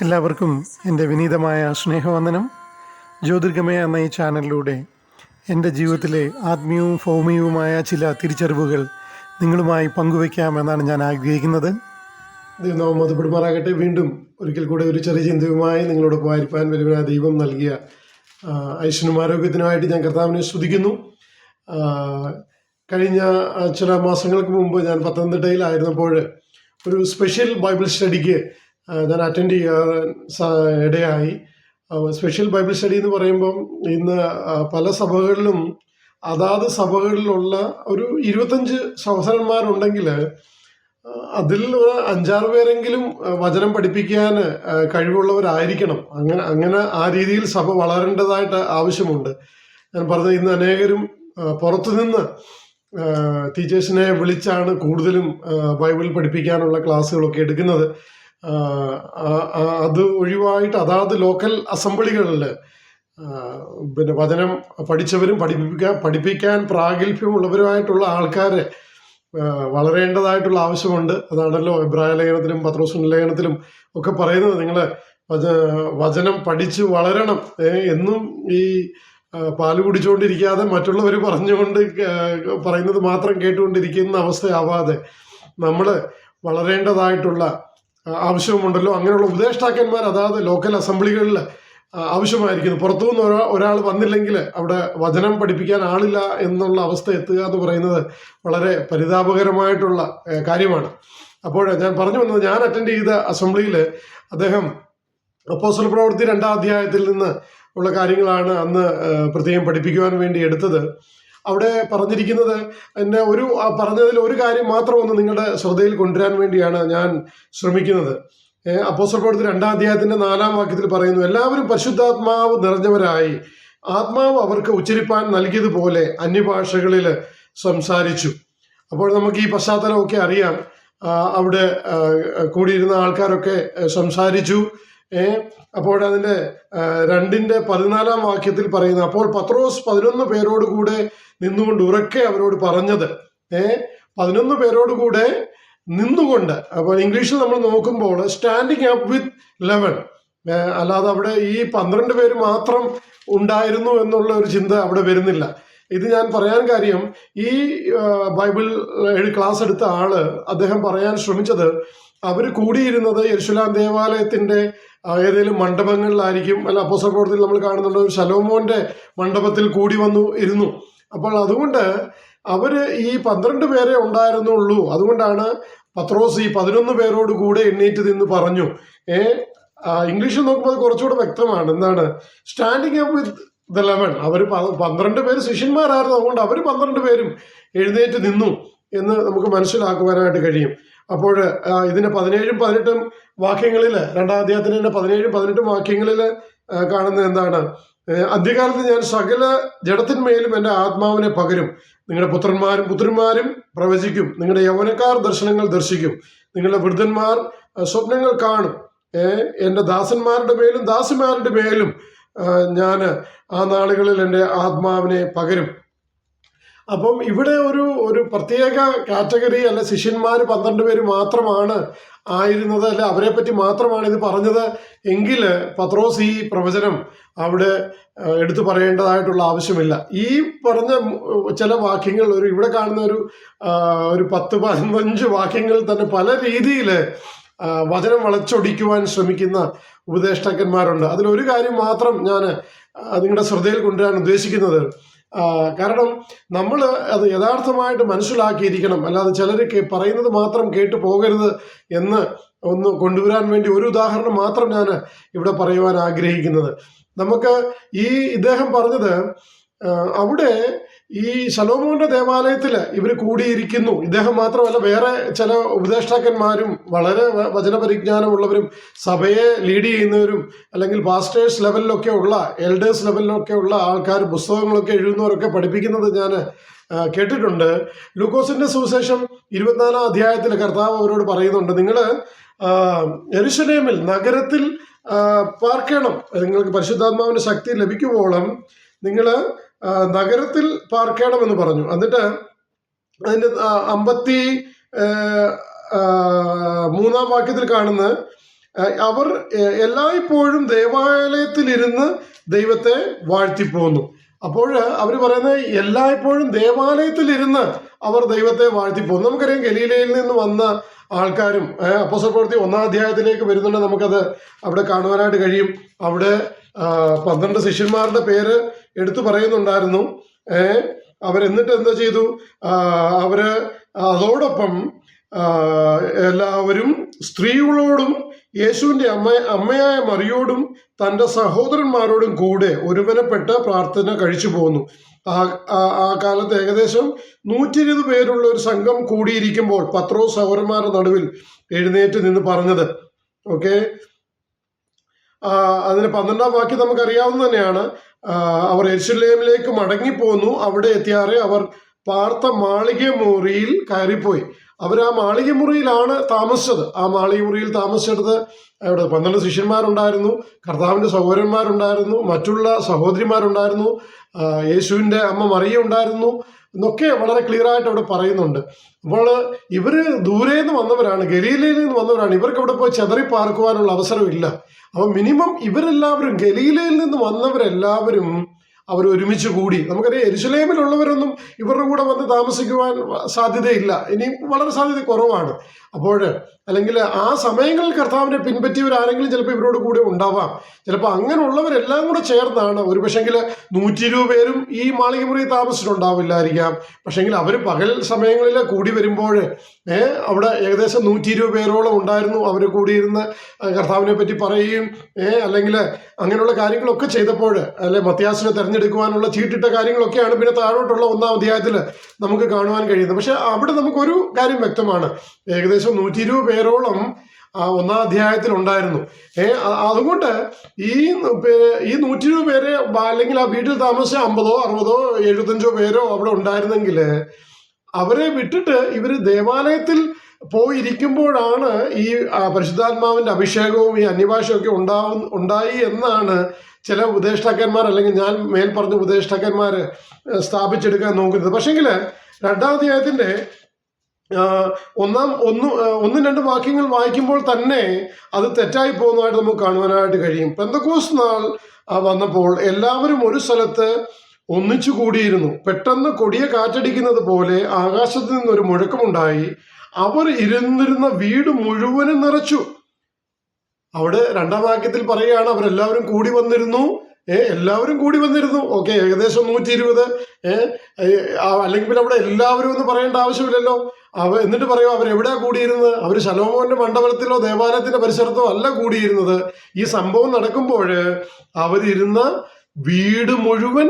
എല്ലാവർക്കും എന്റെ വിനീതമായ സ്നേഹവന്ദനം. ജ്യോതിർഗമയ എന്ന ഈ ചാനലിലൂടെ എന്റെ ജീവിതത്തിലെ ആത്മീയവും ഭൗമികവുമായ ചില തിരിച്ചറിവുകൾ നിങ്ങളുമായി പങ്കുവയ്ക്കാമെന്നാണ് ഞാൻ ആഗ്രഹിക്കുന്നത്. ദൈവം മതപ്പെടുമാറാകട്ടെ വീണ്ടും ഒരിക്കൽ കൂടെ ഒരു ചെറിയ ചിന്തയുമായി നിങ്ങളോട് പോയിരിക്കാൻ വരുവാൻ ദൈവം നൽകിയ ആ, ആരോഗ്യത്തിനുമായിട്ട് ഞാൻ കർത്താവിനെ സ്തുതിക്കുന്നു. കഴിഞ്ഞ ചില മാസങ്ങൾക്ക് മുമ്പ് ഞാൻ പത്തനംതിട്ടയിലായിരുന്നപ്പോൾ ഒരു സ്പെഷ്യൽ ബൈബിൾ സ്റ്റഡിക്ക് ഞാൻ അറ്റൻഡ് ചെയ്യാൻ ഇടയായി. സ്പെഷ്യൽ ബൈബിൾ സ്റ്റഡി എന്ന് പറയുമ്പം ഇന്ന് പല സഭകളിലും അതാത് സഭകളിലുള്ള ഒരു ഇരുപത്തഞ്ച് സഹോദരന്മാരുണ്ടെങ്കിൽ അതിൽ ഒരു അഞ്ചാറ് പേരെങ്കിലും വചനം പഠിപ്പിക്കാൻ കഴിവുള്ളവരായിരിക്കണം. അങ്ങനെ അങ്ങനെ ആ രീതിയിൽ സഭ വളരേണ്ടതായിട്ട് ആവശ്യമുണ്ട്. ഞാൻ പറഞ്ഞത് ഇന്ന് അനേകരും പുറത്തുനിന്ന് ടീച്ചേഴ്സിനെ വിളിച്ചാണ് കൂടുതലും ബൈബിൾ പഠിപ്പിക്കാനുള്ള ക്ലാസ്സുകളൊക്കെ എടുക്കുന്നത്. അത് ഒഴിവായിട്ട് അതാത് ലോക്കൽ അസംബ്ലികളിൽ പിന്നെ വചനം പഠിച്ചവരും പഠിപ്പിക്കാൻ പഠിപ്പിക്കാൻ പ്രാഗൽഭ്യമുള്ളവരുമായിട്ടുള്ള ആൾക്കാരെ വളരേണ്ടതായിട്ടുള്ള ആവശ്യമുണ്ട്. അതാണല്ലോ ഇബ്രാഹിം ലേഖനത്തിലും പത്രോസുൻ ലേഖനത്തിലും ഒക്കെ പറയുന്നത്. നിങ്ങൾ വച വചനം പഠിച്ച് വളരണം എന്നും ഈ പാൽ കുടിച്ചുകൊണ്ടിരിക്കാതെ മറ്റുള്ളവർ പറഞ്ഞുകൊണ്ട് പറയുന്നത് മാത്രം കേട്ടുകൊണ്ടിരിക്കുന്ന അവസ്ഥയാവാതെ നമ്മൾ വളരേണ്ടതായിട്ടുള്ള ആവശ്യമുണ്ടല്ലോ അങ്ങനെയുള്ള ഉപദേഷ്ടാക്കന്മാർ അതാത് ലോക്കൽ അസംബ്ലികളിൽ ആവശ്യമായിരിക്കുന്നു. പുറത്തുനിന്ന് ഒരാ ഒരാൾ വന്നില്ലെങ്കിൽ അവിടെ വചനം പഠിപ്പിക്കാൻ ആളില്ല എന്നുള്ള അവസ്ഥ എത്തുക എന്ന് പറയുന്നത് വളരെ പരിതാപകരമായിട്ടുള്ള കാര്യമാണ്. അപ്പോൾ ഞാൻ പറഞ്ഞു വന്നത് ഞാൻ അറ്റൻഡ് ചെയ്ത അസംബ്ലിയിൽ അദ്ദേഹം അപ്പോസ്റ്റൽ പ്രവൃത്തി രണ്ടാം അധ്യായത്തിൽ നിന്ന് ഉള്ള കാര്യങ്ങളാണ് അന്ന് പ്രത്യേകം പഠിപ്പിക്കുവാൻ വേണ്ടി എടുത്തത്. അവിടെ പറഞ്ഞിരിക്കുന്നത് എന്നെ ഒരു പറഞ്ഞതിൽ ഒരു കാര്യം മാത്രം ഒന്ന് നിങ്ങളുടെ ശ്രദ്ധയിൽ കൊണ്ടുവരാൻ വേണ്ടിയാണ് ഞാൻ ശ്രമിക്കുന്നത്. അപ്പോസ്റ്റൽ പ്രവൃത്തി രണ്ടാം അധ്യായത്തിന്റെ നാലാം വാക്യത്തിൽ പറയുന്നു എല്ലാവരും പരിശുദ്ധാത്മാവ് നിറഞ്ഞവരായി. ആത്മാവ് അവർക്ക് ഉച്ചരിപ്പാൻ നൽകിയതുപോലെ അന്യഭാഷകളിൽ സംസാരിച്ചു. അപ്പോൾ നമുക്ക് ഈ പശ്ചാത്തലമൊക്കെ അറിയാം. അവിടെ കൂടിയിരുന്ന ആൾക്കാരൊക്കെ സംസാരിച്ചു. ഏ അപ്പോൾ അതിന്റെ രണ്ടിന്റെ പതിനാലാം വാക്യത്തിൽ പറയുന്നത് അപ്പോൾ പത്രോസ് പതിനൊന്ന് പേരോട് കൂടെ നിന്നുകൊണ്ട് ഉറക്കെ അവരോട് പറഞ്ഞത്. ഏ പതിനൊന്ന് പേരോട് കൂടെ നിന്നുകൊണ്ട് അപ്പോൾ ഇംഗ്ലീഷിൽ നമ്മൾ നോക്കുമ്പോൾ സ്റ്റാൻഡിങ് അപ്പ് വിത്ത് ലെവൻ അല്ലാതെ അവിടെ ഈ പന്ത്രണ്ട് പേര് മാത്രം ഉണ്ടായിരുന്നു എന്നുള്ള ഒരു ചിന്ത അവിടെ വരുന്നില്ല. ഇത് ഞാൻ പറയാൻ കാര്യം ഈ ബൈബിൾ ക്ലാസ് എടുത്ത ആൾ അദ്ദേഹം പറയാൻ ശ്രമിച്ചത് അവർ കൂടിയിരുന്നത് യർശുലാം ദേവാലയത്തിന്റെ ആ, ഏതെങ്കിലും മണ്ഡപങ്ങളിലായിരിക്കും. അല്ല അപ്പോസ്റ്റൽ പ്രവർത്തിയിൽ നമ്മൾ കാണുന്നുണ്ട് ഒരു ശലോമോന്റെ മണ്ഡപത്തിൽ കൂടി വന്നു ഇരുന്നു. അപ്പോൾ അതുകൊണ്ട് അവർ ഈ പന്ത്രണ്ട് പേരെ ഉണ്ടായിരുന്നുള്ളൂ. അതുകൊണ്ടാണ് പത്രോസ് ഈ പതിനൊന്ന് പേരോട് കൂടെ എണ്ണീറ്റ് നിന്ന് പറഞ്ഞു. ഏ ഇംഗ്ലീഷിൽ നോക്കുമ്പോൾ അത് കുറച്ചുകൂടെ വ്യക്തമാണ്. എന്താണ്? Standing up with the eleven അവർ പന്ത്രണ്ട് പേര് ശിഷ്യന്മാരായിരുന്നു. അതുകൊണ്ട് അവർ പന്ത്രണ്ട് പേരും എഴുന്നേറ്റ് നിന്നു എന്ന് നമുക്ക് മനസ്സിലാക്കുവാനായിട്ട് കഴിയും. അപ്പോൾ ഇതിന്റെ പതിനേഴും പതിനെട്ടും വാക്യങ്ങളിൽ രണ്ടാം അധ്യായത്തിന്റെ പതിനേഴും പതിനെട്ടും വാക്യങ്ങളിൽ കാണുന്നത് എന്താണ്? അധ്യകാലത്ത് ഞാൻ സകല ജഡത്തിന്മേലും എന്റെ ആത്മാവിനെ പകരും. നിങ്ങളുടെ പുത്രന്മാരും പുത്രന്മാരും പ്രവചിക്കും. നിങ്ങളുടെ യൗവനക്കാർ ദർശനങ്ങൾ ദർശിക്കും. നിങ്ങളുടെ വൃദ്ധന്മാർ സ്വപ്നങ്ങൾ കാണും. എന്റെ ദാസന്മാരുടെ മേലും ദാസിമാരുടെ മേലും ഞാൻ ആ നാളുകളിൽ എന്റെ ആത്മാവിനെ പകരും. അപ്പം ഇവിടെ ഒരു ഒരു പ്രത്യേക കാറ്റഗറി അല്ല ശിഷ്യന്മാർ പന്ത്രണ്ട് പേര് മാത്രമാണ് ആയിരുന്നത് അല്ല അവരെ പറ്റി മാത്രമാണ് ഇത് പറഞ്ഞത്. എങ്കിൽ പത്രോസ് ഈ പ്രവചനം അവിടെ എടുത്തു പറയേണ്ടതായിട്ടുള്ള ആവശ്യമില്ല. ഈ പറഞ്ഞ ചില വാക്യങ്ങൾ ഒരു ഇവിടെ കാണുന്ന ഒരു ഒരു പത്ത് പതിനഞ്ച് വാക്യങ്ങൾ തന്നെ പല രീതിയിൽ വചനം വളച്ചൊടിക്കുവാൻ ശ്രമിക്കുന്ന ഉപദേഷ്ടാക്കന്മാരുണ്ട്. അതിലൊരു കാര്യം മാത്രം ഞാൻ നിങ്ങളുടെ ശ്രദ്ധയിൽ കൊണ്ടുവരാൻ ഉദ്ദേശിക്കുന്നത് കാരണം നമ്മൾ അത് യഥാർത്ഥമായിട്ട് മനസ്സിലാക്കിയിരിക്കണം. അല്ലാതെ ചിലർ പറയുന്നത് മാത്രം കേട്ടു പോകരുത് എന്ന് ഒന്ന് കൊണ്ടുവരാൻ വേണ്ടി ഒരു ഉദാഹരണം മാത്രം ഞാൻ ഇവിടെ പറയുവാൻ ആഗ്രഹിക്കുന്നത്. നമുക്ക് ഈ ഇദ്ദേഹം പറഞ്ഞത് അവിടെ ഈ ശലോമോന്റെ ദേവാലയത്തിൽ ഇവർ കൂടിയിരിക്കുന്നു. ഇദ്ദേഹം മാത്രമല്ല വേറെ ചില ഉപദേഷ്ടാക്കന്മാരും വളരെ വചനപരിജ്ഞാനമുള്ളവരും സഭയെ ലീഡ് ചെയ്യുന്നവരും അല്ലെങ്കിൽ പാസ്റ്റേഴ്സ് ലെവലിലൊക്കെ ഉള്ള എൽഡേഴ്സ് ലെവലിലൊക്കെ ഉള്ള ആൾക്കാർ പുസ്തകങ്ങളൊക്കെ എഴുതുന്നവരൊക്കെ പഠിപ്പിക്കുന്നത് ഞാൻ കേട്ടിട്ടുണ്ട്. ലൂക്കോസിന്റെ സുവിശേഷം ഇരുപത്തിനാലാം അധ്യായത്തിൽ കർത്താവ് അവരോട് പറയുന്നുണ്ട് നിങ്ങൾ എരുശലേമിൽ നഗരത്തിൽ പാർക്കണം. നിങ്ങൾക്ക് പരിശുദ്ധാത്മാവിന്റെ ശക്തി ലഭിക്കുവോളം നിങ്ങൾ നഗരത്തിൽ പാർക്കണം എന്ന് പറഞ്ഞു. എന്നിട്ട് അതിന്റെ ആ, അമ്പത്തി മൂന്നാം വാക്യത്തിൽ കാണുന്ന അവർ എല്ലായ്പ്പോഴും ദേവാലയത്തിലിരുന്ന് ദൈവത്തെ വാഴ്ത്തിപ്പോന്നു. അപ്പോൾ അവർ പറയുന്നത് എല്ലായ്പ്പോഴും ദേവാലയത്തിലിരുന്ന് അവർ ദൈവത്തെ വാഴ്ത്തിപ്പോന്നു. നമുക്കറിയാം ഗലീലയിൽ നിന്ന് വന്ന ആൾക്കാരും അപ്പോസൽ പ്രവൃത്തി ഒന്നാം അധ്യായത്തിലേക്ക് വരുന്നുണ്ട്. നമുക്കത് അവിടെ കാണുവാനായിട്ട് കഴിയും. അവിടെ പന്ത്രണ്ട് ശിഷ്യന്മാരുടെ പേര് എടുത്തു പറയുന്നുണ്ടായിരുന്നു. അവരെന്നിട്ട് എന്താ ചെയ്തു? അവർ അതോടൊപ്പം എല്ലാവരും സ്ത്രീകളോടും യേശുവിന്റെ അമ്മ അമ്മയായ മറിയോടും തന്റെ സഹോദരന്മാരോടും കൂടെ ഒരുവനപ്പെട്ട് പ്രാർത്ഥന കഴിച്ചു പോന്നു. ആ ആ- കാലത്ത് ഏകദേശം നൂറ്റി ഇരുപത് പേരുള്ള ഒരു സംഘം കൂടിയിരിക്കുമ്പോൾ പത്രോ സഹോദരന്മാരുടെ നടുവിൽ എഴുന്നേറ്റ് നിന്ന് പറഞ്ഞത്. ഓക്കെ? അതിന് പന്ത്രണ്ടാം വാക്യം നമുക്കറിയാവുന്ന തന്നെയാണ്. അവർ എരുസലേമിലേക്ക് മടങ്ങിപ്പോന്നു. അവിടെ എത്തിയാറെ അവർ പാർത്ത മാളിക മുറിയിൽ കയറിപ്പോയി. അവർ ആ മാളിക മുറിയിലാണ് താമസിച്ചത്. ആ മാളിക മുറിയിൽ താമസിച്ചെടുത്ത് അവിടെ പന്ത്രണ്ട് ശിഷ്യന്മാരുണ്ടായിരുന്നു കർത്താവിന്റെ സഹോദരന്മാരുണ്ടായിരുന്നു മറ്റുള്ള സഹോദരിമാരുണ്ടായിരുന്നു യേശുവിന്റെ അമ്മ മറിയ ഉണ്ടായിരുന്നു എന്നൊക്കെ വളരെ ക്ലിയർ ആയിട്ട് അവിടെ പറയുന്നുണ്ട്. അപ്പോൾ ഇവർ ദൂരെ നിന്ന് വന്നവരാണ് ഗലീലയിൽ നിന്ന് വന്നവരാണ്. ഇവർക്ക് അവിടെ പോയി ചെതറി പാർക്കുവാനുള്ള അവസരമില്ല. അപ്പോൾ മിനിമം ഇവരെല്ലാവരും ഗലീലയിൽ നിന്ന് വന്നവരെല്ലാവരും അവർ ഒരുമിച്ച് കൂടി. നമുക്കറിയാം എരുസലേമിലുള്ളവരൊന്നും ഇവരുടെ കൂടെ വന്ന് താമസിക്കുവാൻ സാധ്യതയില്ല. ഇനി വളരെ സാധ്യത കുറവാണ്. അപ്പോൾ അല്ലെങ്കിൽ ആ സമയങ്ങളിൽ കർത്താവിനെ പിൻപറ്റിയവരാരെങ്കിലും ചിലപ്പോൾ ഇവരോട് കൂടെ ഉണ്ടാവാം. ചിലപ്പോൾ അങ്ങനെയുള്ളവരെല്ലാം കൂടെ ചേർന്നാണ് ഒരു പക്ഷെങ്കിൽ നൂറ്റി ഇരുപത് പേരും ഈ മാളികമുറി താമസിച്ചിട്ടുണ്ടാവില്ലായിരിക്കാം. പക്ഷെങ്കിൽ അവർ പകൽ സമയങ്ങളിൽ കൂടി വരുമ്പോൾ അവിടെ ഏകദേശം നൂറ്റി ഇരുപത് പേരോളം ഉണ്ടായിരുന്നു. അവർ കൂടിയിരുന്ന് കർത്താവിനെ പറ്റി പറയുകയും അല്ലെങ്കിൽ അങ്ങനെയുള്ള കാര്യങ്ങളൊക്കെ ചെയ്തപ്പോൾ അല്ലെ മത്യാസിനെ തെരഞ്ഞെടുക്കുവാനുള്ള ചീട്ടിട്ട കാര്യങ്ങളൊക്കെയാണ് പിന്നെ താഴോട്ടുള്ള ഒന്നാം അധ്യായത്തിൽ നമുക്ക് കാണുവാൻ കഴിയുന്നത്. പക്ഷെ അവിടെ നമുക്കൊരു കാര്യം വ്യക്തമാണ്. ഏകദേശം നൂറ്റി ഇരുപത് പേരോളം ആ ഒന്നാം അധ്യായത്തിൽ ഉണ്ടായിരുന്നു. ഏ അതുകൊണ്ട് ഈ ഈ നൂറ്റി ഇരുപത് പേരെ അല്ലെങ്കിൽ ആ വീട്ടിൽ താമസിച്ച അമ്പതോ അറുപതോ എഴുപത്തഞ്ചോ പേരോ അവിടെ ഉണ്ടായിരുന്നെങ്കിൽ അവരെ വിട്ടിട്ട് ഇവർ ദേവാലയത്തിൽ പോയിരിക്കുമ്പോഴാണ് ഈ പരിശുദ്ധാത്മാവിന്റെ അഭിഷേകവും ഈ അന്യഭാഷയൊക്കെ ഉണ്ടാവും ഉണ്ടായി എന്നാണ് ചില ഉപദേഷ്ടാക്കന്മാർ അല്ലെങ്കിൽ ഞാൻ മേൽ പറഞ്ഞ ഉപദേഷ്ടാക്കന്മാർ സ്ഥാപിച്ചെടുക്കാൻ നോക്കുന്നത്. പക്ഷെങ്കിൽ രണ്ടാം അധ്യായത്തിന്റെ ഒന്നാം ഒന്ന് ഒന്നും രണ്ടും വാക്യങ്ങൾ വായിക്കുമ്പോൾ തന്നെ അത് തെറ്റായി പോകുന്നതായിട്ട് നമുക്ക് കാണുവാനായിട്ട് കഴിയും. പെന്തക്കോസ് നാൾ വന്നപ്പോൾ എല്ലാവരും ഒരു സ്ഥലത്ത് ഒന്നിച്ചു കൂടിയിരുന്നു. പെട്ടെന്ന് കൊടിയ കാറ്റടിക്കുന്നത് പോലെ ആകാശത്ത് നിന്നൊരു മുഴക്കമുണ്ടായി. അവർ ഇരുന്നിരുന്ന വീട് മുഴുവനും നിറച്ചു. അവിടെ രണ്ടാം വാക്യത്തിൽ പറയുകയാണ് അവരെല്ലാവരും കൂടി വന്നിരുന്നു. ഏ എല്ലാവരും കൂടി വന്നിരുന്നു. ഓക്കെ ഏകദേശം നൂറ്റി ഇരുപത് ഏഹ് അല്ലെങ്കിൽ പിന്നെ അവിടെ എല്ലാവരും എന്ന് പറയേണ്ട ആവശ്യമില്ലല്ലോ. അവ എന്നിട്ട് പറയും അവരെവിടെയാ കൂടിയിരുന്നത്? അവർ ശലോമോന്റെ മണ്ഡപത്തിലോ ദേവാലയത്തിന്റെ പരിസരത്തോ അല്ല കൂടിയിരുന്നത്. ഈ സംഭവം നടക്കുമ്പോൾ അവരിരുന്ന വീട് മുഴുവൻ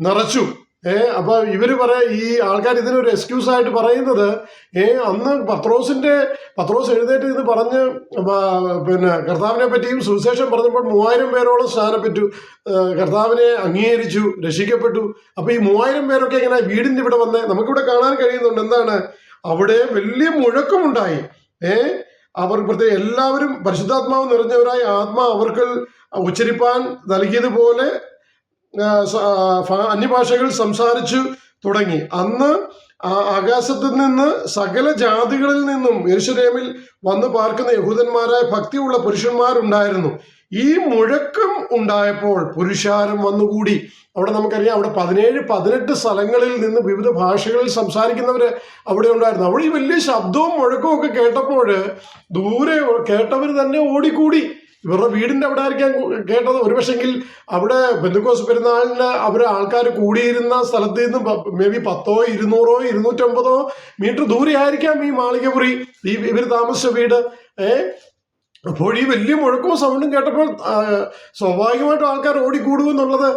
നിറച്ചു. ഏ അപ്പൊ ഇവർ പറയാ ഈ ആൾക്കാർ ഇതിനൊരു എക്സ്ക്യൂസ് ആയിട്ട് പറയുന്നത് ഏ അന്ന് പത്രോസിന്റെ പത്രോസ് എഴുന്നേറ്റ് ഇത് പറഞ്ഞ് പിന്നെ കർത്താവിനെ പറ്റിയും സുവിശേഷം പറഞ്ഞപ്പോൾ മൂവായിരം പേരോളം സ്നാനപ്പെട്ടു. കർത്താവിനെ അംഗീകരിച്ചു രക്ഷിക്കപ്പെട്ടു. അപ്പൊ ഈ മൂവായിരം പേരൊക്കെ എങ്ങനെ വീടിന്റെ ഇവിടെ വന്നേ? നമുക്കിവിടെ കാണാൻ കഴിയുന്നുണ്ട്. എന്താണ്? അവിടെ വലിയ മുഴക്കമുണ്ടായി. ഏ അവർ പ്രത്യേക എല്ലാവരും പരിശുദ്ധാത്മാവ് നിറഞ്ഞവരായി ആത്മാ അവർക്ക് ഉച്ചരിപ്പാൻ നൽകിയതുപോലെ അന്യഭാഷകൾ സംസാരിച്ചു തുടങ്ങി. അന്ന് ആകാശത്ത് നിന്ന് സകല ജാതികളിൽ നിന്നും യേശുരേമിൽ വന്നു പാർക്കുന്ന യഹൂദന്മാരായ ഭക്തിയുള്ള പുരുഷന്മാരുണ്ടായിരുന്നു. ഈ മുഴക്കം ഉണ്ടായപ്പോൾ പുരുഷാരം വന്നുകൂടി. അവിടെ നമുക്കറിയാം അവിടെ പതിനേഴ് പതിനെട്ട് സ്ഥലങ്ങളിൽ നിന്ന് വിവിധ ഭാഷകളിൽ സംസാരിക്കുന്നവര് അവിടെ ഉണ്ടായിരുന്നു. അവിടെ ഈ വലിയ ശബ്ദവും മുഴക്കവും ഒക്കെ കേട്ടപ്പോൾ ദൂരെ കേട്ടവർ തന്നെ ഓടിക്കൂടി. ഇവരുടെ വീടിന്റെ അവിടെ ആയിരിക്കാം കേട്ടത്. ഒരുപക്ഷെങ്കിൽ അവിടെ ബന്ധുക്കോസ് പെരുന്നാളിന് അവർ ആൾക്കാർ കൂടിയിരുന്ന സ്ഥലത്ത് നിന്ന് മേ ബി പത്തോ ഇരുന്നൂറോ ഇരുന്നൂറ്റമ്പതോ മീറ്റർ ദൂരെ ആയിരിക്കാം ഈ മാളികപുരി. ഈ ഇവർ താമസിച്ച വീട്. ഏ? അപ്പോൾ ഈ വലിയ മുഴക്കവും സൗണ്ടും കേട്ടപ്പോൾ സ്വാഭാവികമായിട്ടും ആൾക്കാർ ഓടിക്കൂടുമെന്നുള്ളത്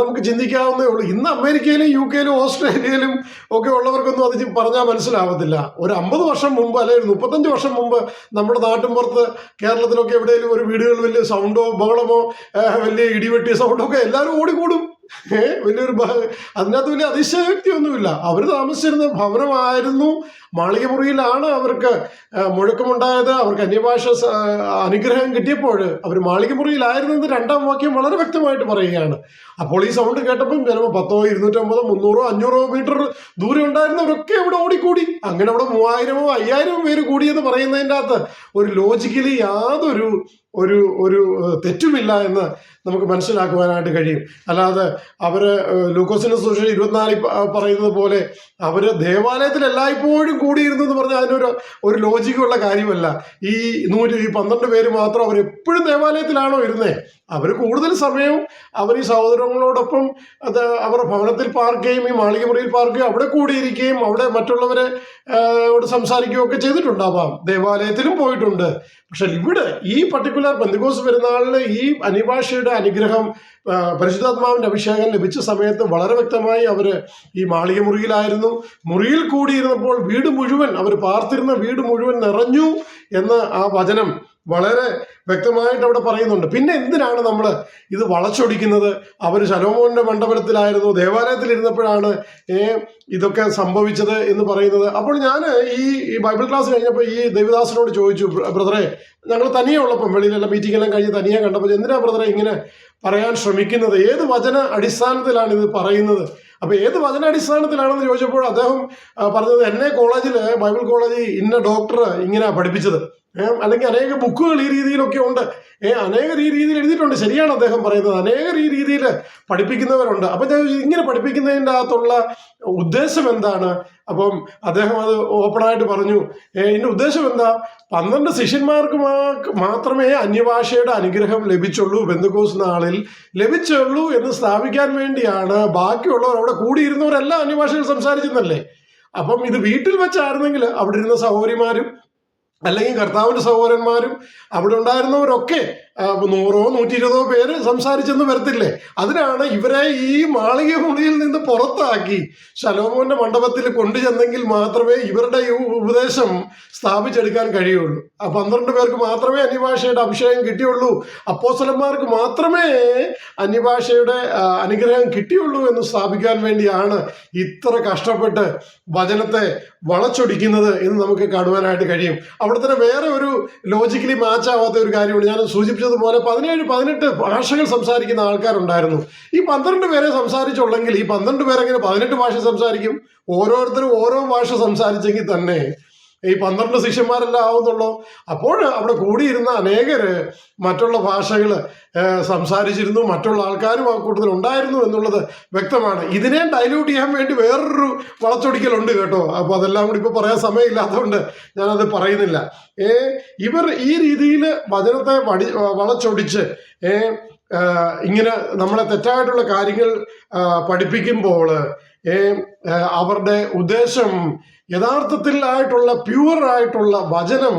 നമുക്ക് ചിന്തിക്കാവുന്നേ ഉള്ളൂ. ഇന്ന് അമേരിക്കയിലും യു കെയിലും ഓസ്ട്രേലിയയിലും ഒക്കെ ഉള്ളവർക്കൊന്നും അത് പറഞ്ഞാൽ മനസ്സിലാവത്തില്ല. ഒരു അമ്പത് വർഷം മുമ്പ് അല്ലെങ്കിൽ മുപ്പത്തഞ്ച് വർഷം മുമ്പ് നമ്മുടെ നാട്ടിൻ പുറത്ത് കേരളത്തിലൊക്കെ എവിടെയെങ്കിലും ഒരു വീടുകളിൽ വലിയ സൗണ്ടോ ബഹളമോ വലിയ ഇടിവെട്ടിയ സൗണ്ടോ ഒക്കെ എല്ലാവരും ഓടിക്കൂടും. വലിയൊരു അതിനകത്ത് വലിയ അതിശയോക്തിയൊന്നുമില്ല അവർ താമസിച്ചിരുന്ന ഭവനമായിരുന്നു മാളികമുറിയിലാണ് അവർക്ക് മുഴക്കമുണ്ടായത്. അവർക്ക് അന്യഭാഷ അനുഗ്രഹം കിട്ടിയപ്പോൾ അവർ മാളിക എന്ന് രണ്ടാം വാക്യം വളരെ വ്യക്തമായിട്ട് പറയുകയാണ്. അപ്പോൾ ഈ സൗണ്ട് കേട്ടപ്പം ചിലപ്പോൾ പത്തോ ഇരുന്നൂറ്റമ്പതോ മുന്നൂറോ അഞ്ഞൂറോ മീറ്റർ ദൂരം ഉണ്ടായിരുന്നവരൊക്കെ അവിടെ ഓടിക്കൂടി. അങ്ങനെ അവിടെ മൂവായിരമോ അയ്യായിരമോ പേര് കൂടിയെന്ന് പറയുന്നതിന്റെ അകത്ത് ഒരു ലോജിക്കലി യാതൊരു ഒരു ഒരു തെറ്റുമില്ല എന്ന് നമുക്ക് മനസ്സിലാക്കുവാനായിട്ട് കഴിയും. അല്ലാതെ അവർ ലൂക്കോസിന് സുവിശേഷം ഇരുപത്തിനാലിൽ പറയുന്നത് പോലെ അവർ ദേവാലയത്തിൽ എല്ലായ്പ്പോഴും കൂടിയിരുന്നു എന്ന് പറഞ്ഞാൽ അതിനൊരു ഒരു ലോജിക്കുള്ള കാര്യമല്ല. ഈ നൂറ്റി ഈ പന്ത്രണ്ട് പേര് മാത്രം അവർ എപ്പോഴും ദേവാലയത്തിലാണോ ഇരുന്നേ? അവർ കൂടുതൽ സമയവും അവർ ഈ സഹോദരങ്ങളോടൊപ്പം അത് അവരുടെ ഭവനത്തിൽ പാർക്കുകയും ഈ മാളികമുറിയിൽ പാർക്കുകയും അവിടെ കൂടിയിരിക്കുകയും അവിടെ മറ്റുള്ളവരെ ോട് സംസാരിക്കുകയും ഒക്കെ ചെയ്തിട്ടുണ്ടാവാം. ദേവാലയത്തിലും പോയിട്ടുണ്ട്. പക്ഷെ ഇവിടെ ഈ പർട്ടിക്കുലർ ബന്ധുക്കോസ് പെരുന്നാളിന് ഈ അനിഭാഷയുടെ അനുഗ്രഹം പരിശുദ്ധാത്മാവിന്റെ അഭിഷേകം ലഭിച്ച സമയത്ത് വളരെ വ്യക്തമായി അവർ ഈ മാളിക മുറിയിലായിരുന്നു. മുറിയിൽ കൂടിയിരുന്നപ്പോൾ വീട് മുഴുവൻ അവർ പാർത്തിരുന്ന വീട് മുഴുവൻ നിറഞ്ഞു എന്ന് ആ വചനം വളരെ വ്യക്തമായിട്ട് അവിടെ പറയുന്നുണ്ട്. പിന്നെ എന്തിനാണ് നമ്മൾ ഇത് വളച്ചൊടിക്കുന്നത്? അവർ ശലോമോന്റെ മണ്ഡപത്തിലായിരുന്നു ദേവാലയത്തിൽ ഇരുന്നപ്പോഴാണ് ഏ ഇതൊക്കെ സംഭവിച്ചത് എന്ന് പറയുന്നത്. അപ്പോൾ ഞാൻ ഈ ബൈബിൾ ക്ലാസ് കഴിഞ്ഞപ്പോൾ ഈ ദേവിദാസിനോട് ചോദിച്ചു ബ്രദറെ ഞങ്ങൾ തനിയെ ഉള്ളപ്പം വെളിയിലെല്ലാം മീറ്റിംഗ് എല്ലാം കഴിഞ്ഞ് തനിയെ കണ്ടപ്പോൾ എന്തിനാ ബ്രദറെ ഇങ്ങനെ പറയാൻ ശ്രമിക്കുന്നത്? ഏത് വചന അടിസ്ഥാനത്തിലാണ് ഇത് പറയുന്നത്? അപ്പൊ ഏത് വചന അടിസ്ഥാനത്തിലാണെന്ന് ചോദിച്ചപ്പോൾ അദ്ദേഹം പറഞ്ഞത് എന്നെ കോളേജിൽ ബൈബിൾ കോളേജിൽ ഇന്ന ഡോക്ടർ ഇങ്ങനെ പഠിപ്പിച്ചത്. അല്ലെങ്കിൽ അനേക ബുക്കുകൾ ഈ രീതിയിലൊക്കെ ഉണ്ട്. ഏ അനേകർ ഈ രീതിയിൽ എഴുതിയിട്ടുണ്ട്. ശരിയാണ് അദ്ദേഹം പറയുന്നത്. അനേകർ ഈ രീതിയിൽ പഠിപ്പിക്കുന്നവരുണ്ട്. അപ്പൊ ഞാൻ ഇങ്ങനെ പഠിപ്പിക്കുന്നതിന്റെ അകത്തുള്ള ഉദ്ദേശം എന്താണ്? അപ്പം അദ്ദേഹം അത് ഓപ്പണായിട്ട് പറഞ്ഞു. ഇതിന്റെ ഉദ്ദേശം എന്താ? പന്ത്രണ്ട് ശിഷ്യന്മാർക്ക് മാത്രമേ അന്യഭാഷയുടെ അനുഗ്രഹം ലഭിച്ചുള്ളൂ. ബന്ധുക്കോസ് നാളിൽ ലഭിച്ചുള്ളൂ എന്ന് സ്ഥാപിക്കാൻ വേണ്ടിയാണ് ബാക്കിയുള്ളവർ അവിടെ കൂടിയിരുന്നവരെല്ലാം അന്യഭാഷയിൽ സംസാരിച്ചെന്നല്ലേ? അപ്പം ഇത് വീട്ടിൽ വെച്ചായിരുന്നെങ്കിൽ അവിടെ ഇരുന്ന സഹോദരിമാരും അല്ലെങ്കിൽ കർത്താവിന്റെ സഹോദരന്മാരും അവിടെ ഉണ്ടായിരുന്നവരൊക്കെ നൂറോ നൂറ്റി ഇരുപതോ പേര് സംസാരിച്ചെന്ന് വരത്തില്ലേ? അതിനാണ് ഇവരെ ഈ മാളിക മുറിയിൽ നിന്ന് പുറത്താക്കി ശലോമോന്റെ മണ്ഡപത്തിൽ കൊണ്ടുചെന്നെങ്കിൽ മാത്രമേ ഇവരുടെ ഉപദേശം സ്ഥാപിച്ചെടുക്കാൻ കഴിയുള്ളൂ. ആ പന്ത്രണ്ട് പേർക്ക് മാത്രമേ അന്യഭാഷയുടെ അഭിഷേകം കിട്ടിയുള്ളൂ. അപ്പോസലന്മാർക്ക് മാത്രമേ അന്യഭാഷയുടെ അനുഗ്രഹം കിട്ടിയുള്ളൂ എന്ന് സ്ഥാപിക്കാൻ വേണ്ടിയാണ് ഇത്ര കഷ്ടപ്പെട്ട് വചനത്തെ വളച്ചൊടിക്കുന്നത് എന്ന് നമുക്ക് കാണുവാനായിട്ട് കഴിയും. അവിടെ തന്നെ വേറെ ഒരു ലോജിക്കലി മാച്ച് ആവാത്ത ഒരു കാര്യമുണ്ട്. ഞാൻ സൂചിപ്പിച്ചതുപോലെ പതിനേഴ് പതിനെട്ട് ഭാഷകൾ സംസാരിക്കുന്ന ആൾക്കാരുണ്ടായിരുന്നു. ഈ പന്ത്രണ്ട് പേരെ സംസാരിച്ചുള്ളെങ്കിൽ ഈ പന്ത്രണ്ട് പേരെങ്ങനെ പതിനെട്ട് ഭാഷ സംസാരിക്കും? ഓരോരുത്തരും ഓരോ ഭാഷ സംസാരിച്ചെങ്കിൽ തന്നെ ഈ പന്ത്രണ്ട് ശിഷ്യന്മാരെല്ലാം ആവുന്നുള്ളൂ. അപ്പോൾ അവിടെ കൂടിയിരുന്ന അനേകര് മറ്റുള്ള ഭാഷകൾ സംസാരിച്ചിരുന്നു. മറ്റുള്ള ആൾക്കാരും ആ കൂട്ടത്തിൽ ഉണ്ടായിരുന്നു എന്നുള്ളത് വ്യക്തമാണ്. ഇതിനെ ഡൈല്യൂട്ട് ചെയ്യാൻ വേണ്ടി വേറൊരു വളച്ചൊടിക്കലുണ്ട് കേട്ടോ. അപ്പോൾ അതെല്ലാം കൂടി ഇപ്പോൾ പറയാൻ സമയമില്ലാത്തതുകൊണ്ട് ഞാനത് പറയുന്നില്ല. ഏ ഇവർ ഈ രീതിയിൽ വചനത്തെ വടി വളച്ചൊടിച്ച് ഏ ഇങ്ങനെ നമ്മളെ തെറ്റായിട്ടുള്ള കാര്യങ്ങൾ പഠിപ്പിക്കുമ്പോൾ അവരുടെ ഉദ്ദേശം യഥാർത്ഥത്തിൽ ആയിട്ടുള്ള പ്യുവർ ആയിട്ടുള്ള വചനം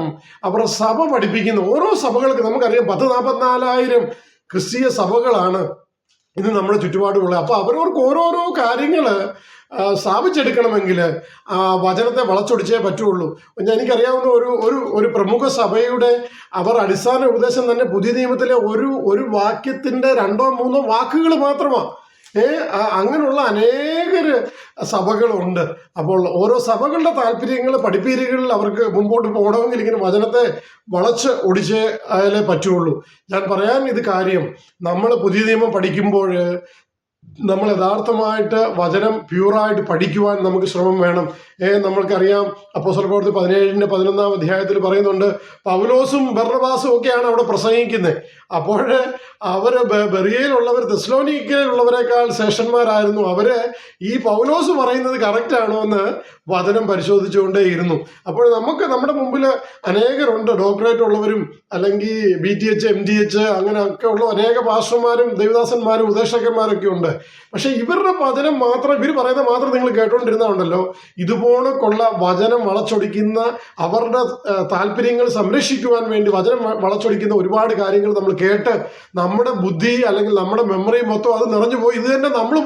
അവരുടെ സഭ പഠിപ്പിക്കുന്ന ഓരോ സഭകൾക്ക് നമുക്കറിയാം പത്ത് നാൽപ്പത്തിനാലായിരം ക്രിസ്തീയ സഭകളാണ് ഇത് നമ്മുടെ ചുറ്റുപാടുമുള്ളത്. അപ്പൊ അവരവർക്ക് ഓരോരോ കാര്യങ്ങൾ സ്ഥാപിച്ചെടുക്കണമെങ്കിൽ വചനത്തെ വളച്ചൊടിച്ചേ പറ്റുള്ളൂ. ഞാൻ എനിക്കറിയാവുന്ന ഒരു ഒരു ഒരു പ്രമുഖ സഭയുടെ അവർ അടിസ്ഥാന ഉപദേശം തന്നെ പുതിയ നിയമത്തിലെ ഒരു ഒരു വാക്യത്തിന്റെ രണ്ടോ മൂന്നോ വാക്കുകൾ മാത്രമാണ്. ഏ അങ്ങനെയുള്ള അനേകര് സഭകളുണ്ട്. അപ്പോൾ ഓരോ സഭകളുടെ താല്പര്യങ്ങൾ പഠിപ്പീരുകളിൽ അവർക്ക് മുമ്പോട്ട് പോകണമെങ്കിൽ ഇങ്ങനെ വചനത്തെ വളച്ച് ഒടിച്ചേ അതിലേ പറ്റുള്ളൂ. ഞാൻ പറയാൻ ഇത് കാര്യം നമ്മൾ പുതിയ നിയമം പഠിക്കുമ്പോൾ നമ്മൾ യഥാർത്ഥമായിട്ട് വചനം പ്യൂറായിട്ട് പഠിക്കുവാൻ നമുക്ക് ശ്രമം വേണം. ഏ നമ്മൾക്കറിയാം അപ്പോസൽ പ്രവർത്തി പതിനേഴിന്റെ പതിനൊന്നാം അധ്യായത്തിൽ പറയുന്നുണ്ട് പൗലോസും ബർണബാസും ഒക്കെയാണ് അവിടെ പ്രസംഗിക്കുന്നത്. അപ്പോൾ അവർ ബെറിയയിലുള്ളവർ തെസ്ലോനിക്കയിലുള്ളവരെക്കാൾ ശ്രേഷ്ഠന്മാരായിരുന്നു. അവർ ഈ പൗലോസ് പറയുന്നത് കറക്റ്റ് ആണോ എന്ന് വചനം പരിശോധിച്ചുകൊണ്ടേയിരുന്നു. അപ്പോൾ നമുക്ക് നമ്മുടെ മുമ്പിൽ അനേകരുണ്ട്. ഡോക്ടറേറ്റ് ഉള്ളവരും അല്ലെങ്കിൽ B T H M D H അങ്ങനെ ഒക്കെ ഉള്ള അനേക പാസ്റ്റർമാരും ദേവദാസന്മാരും ഉപദേശകന്മാരൊക്കെ ഉണ്ട് പക്ഷേ ഇവരുടെ വചനം മാത്രം ഇവർ പറയുന്നത് മാത്രം നിങ്ങൾ കേട്ടോണ്ടിരുന്നുണ്ടല്ലോ ഇതുപോലൊക്കെയുള്ള വചനം വളച്ചൊടിക്കുന്ന അവരുടെ താല്പര്യങ്ങൾ സംരക്ഷിക്കുവാൻ വേണ്ടി വചനം വളച്ചൊടിക്കുന്ന ഒരുപാട് കാര്യങ്ങൾ നമ്മൾ കേട്ട് നമ്മുടെ ബുദ്ധി അല്ലെങ്കിൽ നമ്മുടെ മെമ്മറി മൊത്തം അത് നിറഞ്ഞു പോയി. ഇത് തന്നെ നമ്മൾ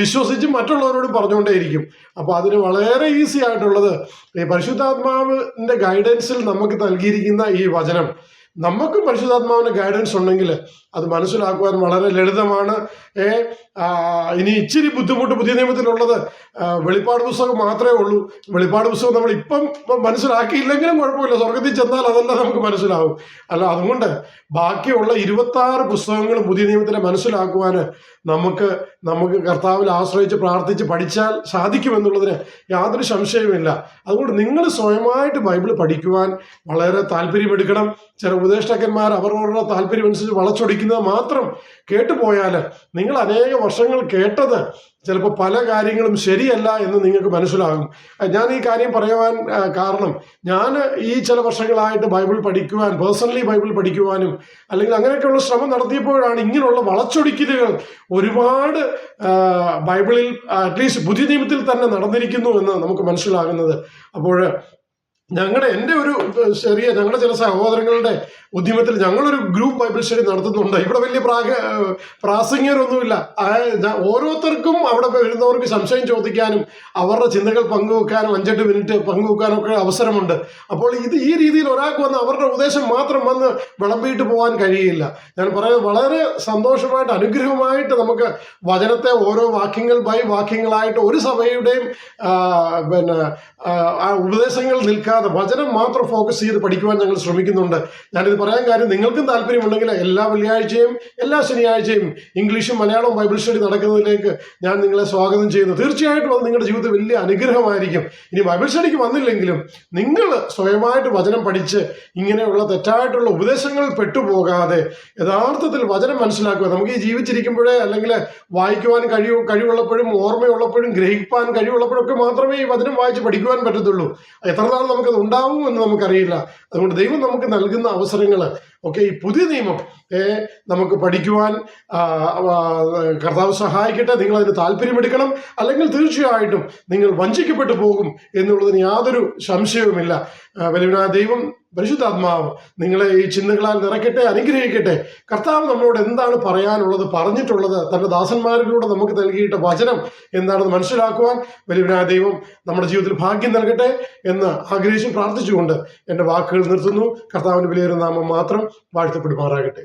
വിശ്വസിച്ച് മറ്റുള്ളവരോട് പറഞ്ഞുകൊണ്ടേയിരിക്കും. അപ്പോൾ അതിന് വളരെ ഈസി ആയിട്ടുള്ളത് ഈ പരിശുദ്ധാത്മാവിന്റെ ഗൈഡൻസിൽ നമുക്ക് നൽകിയിരിക്കുന്ന ഈ വചനം. നമുക്ക് പരിശുദ്ധാത്മാവിന്റെ ഗൈഡൻസ് ഉണ്ടെങ്കിൽ അത് മനസ്സിലാക്കുവാൻ വളരെ ലളിതമാണ്. ഇനി ഇച്ചിരി ബുദ്ധിമുട്ട് പുതിയ നിയമത്തിലുള്ളത്. വെളിപ്പാട് പുസ്തകം മാത്രമേ ഉള്ളൂ. വെളിപ്പാട് പുസ്തകം നമ്മൾ ഇപ്പം മനസ്സിലാക്കിയില്ലെങ്കിലും കുഴപ്പമില്ല. സ്വർഗത്തിൽ ചെന്നാൽ അതെല്ലാം നമുക്ക് മനസ്സിലാവും. അല്ല അതുകൊണ്ട് ബാക്കിയുള്ള ഇരുപത്തി ആറ് പുസ്തകങ്ങളും പുതിയ നിയമത്തിലെ മനസ്സിലാക്കുവാൻ നമുക്ക് നമുക്ക് കർത്താവിൽ ആശ്രയിച്ച് പ്രാർത്ഥിച്ച് പഠിച്ചാൽ സാധിക്കുമെന്നുള്ളതിന് യാതൊരു സംശയവുമില്ല. അതുകൊണ്ട് നിങ്ങൾ സ്വയമായിട്ട് ബൈബിൾ പഠിക്കുവാൻ വളരെ താല്പര്യമെടുക്കണം. ചില ഉപദേഷ്ടാക്കന്മാർ അവരവരുടെ താല്പര്യം അനുസരിച്ച് വളച്ചൊടിക്കുന്നത് മാത്രം കേട്ടുപോയാൽ നിങ്ങൾ അനേക വർഷങ്ങൾ കേട്ടത് ചിലപ്പോൾ പല കാര്യങ്ങളും ശരിയല്ല എന്ന് നിങ്ങൾക്ക് മനസ്സിലാകും. ഞാൻ ഈ കാര്യം പറയുവാൻ കാരണം ഞാൻ ഈ ചില വർഷങ്ങളായിട്ട് ബൈബിൾ പഠിക്കുവാൻ പേഴ്സണലി ബൈബിൾ പഠിക്കുവാനും അല്ലെങ്കിൽ അങ്ങനെയൊക്കെയുള്ള ശ്രമം നടത്തിയപ്പോഴാണ് ഇങ്ങനെയുള്ള വളച്ചൊടിക്കലുകൾ ഒരുപാട് ബൈബിളിൽ അറ്റ്ലീസ്റ്റ് പുതിയ നിയമത്തിൽ തന്നെ നടന്നിരിക്കുന്നു എന്ന് നമുക്ക് മനസ്സിലാകുന്നത്. അപ്പോൾ ഞങ്ങളുടെ എന്റെ ഒരു ചെറിയ ഞങ്ങളുടെ ചില സഹോദരങ്ങളുടെ ഉദ്യമത്തിൽ ഞങ്ങളൊരു ഗ്രൂപ്പ് ബൈബിൾ സ്റ്റഡി നടത്തുന്നുണ്ട്. ഇവിടെ വലിയ പ്രാഗ പ്രാസംഗികരൊന്നുമില്ല. ഓരോരുത്തർക്കും അവിടെ വരുന്നവർക്ക് സംശയം ചോദിക്കാനും അവരുടെ ചിന്തകൾ പങ്കുവെക്കാനും അഞ്ചെട്ട് മിനിറ്റ് പങ്കുവെക്കാനും ഒക്കെ അവസരമുണ്ട്. അപ്പോൾ ഇത് ഈ രീതിയിൽ ഒരാൾക്ക് വന്ന് അവരുടെ ഉപദേശം മാത്രം വന്ന് വിളമ്പിയിട്ട് പോകാൻ കഴിയില്ല. ഞാൻ പറയുന്നത് വളരെ സന്തോഷമായിട്ട് അനുഗ്രഹമായിട്ട് നമുക്ക് വചനത്തെ ഓരോ വാക്യങ്ങൾ ബൈ വാക്യങ്ങളായിട്ട് ഒരു സഭയുടെയും പിന്നെ ഉപദേശങ്ങൾ നിൽക്കാതെ വചനം മാത്രം ഫോക്കസ് ചെയ്ത് പഠിക്കുവാൻ ഞങ്ങൾ ശ്രമിക്കുന്നുണ്ട്. ഞാനിത് പറയാൻ കാര്യം നിങ്ങൾക്കും താല്പര്യമുണ്ടെങ്കിൽ എല്ലാ വെള്ളിയാഴ്ചയും എല്ലാ ശനിയാഴ്ചയും ഇംഗ്ലീഷും മലയാളവും ബൈബിൾ സ്റ്റഡി നടക്കുന്നതിലേക്ക് ഞാൻ നിങ്ങളെ സ്വാഗതം ചെയ്യുന്നു. തീർച്ചയായിട്ടും അത് നിങ്ങളുടെ ജീവിതത്തിൽ വലിയ അനുഗ്രഹമായിരിക്കും. ഇനി ബൈബിൾ സ്റ്റഡിക്ക് വന്നില്ലെങ്കിലും നിങ്ങൾ സ്വയമായിട്ട് വചനം പഠിച്ച് ഇങ്ങനെയുള്ള തെറ്റായിട്ടുള്ള ഉപദേശങ്ങളിൽ പെട്ടുപോകാതെ യഥാർത്ഥത്തിൽ വചനം മനസ്സിലാക്കുക. നമുക്ക് ഈ ജീവിച്ചിരിക്കുമ്പോഴേ അല്ലെങ്കിൽ വായിക്കുവാൻ കഴിവ് കഴിവുള്ളപ്പോഴും ഓർമ്മയുള്ളപ്പോഴും ഗ്രഹിക്കാൻ കഴിവുള്ളപ്പോഴൊക്കെ മാത്രമേ ഈ വചനം വായിച്ച് പഠിക്കുവാൻ പറ്റത്തുള്ളൂ. എത്ര നാൾ നമുക്കത് ഉണ്ടാവും എന്ന് നമുക്കറിയില്ല. അതുകൊണ്ട് ദൈവം നമുക്ക് നൽകുന്ന അവസരങ്ങൾ ഒക്കെ ഈ പുതിയ നിയമം നമുക്ക് പഠിക്കുവാൻ കർത്താവ് സഹായിക്കട്ടെ നിങ്ങൾ അതിന് താല്പര്യമെടുക്കണം അല്ലെങ്കിൽ തീർച്ചയായിട്ടും നിങ്ങൾ വഞ്ചിക്കപ്പെട്ടു പോകും എന്നുള്ളതിന് യാതൊരു സംശയവുമില്ല. വലിയ ദൈവം പരിശുദ്ധാത്മാവ് നിങ്ങളെ ഈ ചിന്തകളാൽ നിറയ്ക്കട്ടെ അനുഗ്രഹിക്കട്ടെ. കർത്താവ് നമ്മളോട് എന്താണ് പറയാനുള്ളത് പറഞ്ഞിട്ടുള്ളത് തന്റെ ദാസന്മാരിലൂടെ നമുക്ക് നൽകിയിട്ട വചനം എന്താണെന്ന് മനസ്സിലാക്കുവാൻ വലിയ ദൈവം നമ്മുടെ ജീവിതത്തിൽ ഭാഗ്യം നൽകട്ടെ എന്ന് ആഗ്രഹിച്ചും പ്രാർത്ഥിച്ചുകൊണ്ട് എന്റെ വാക്കുകൾ നിർത്തുന്നു. കർത്താവിന്റെ വിലയേറുന്ന നാമം മാത്രം വാഴ്ത്തപ്പെടുമാറാകട്ടെ.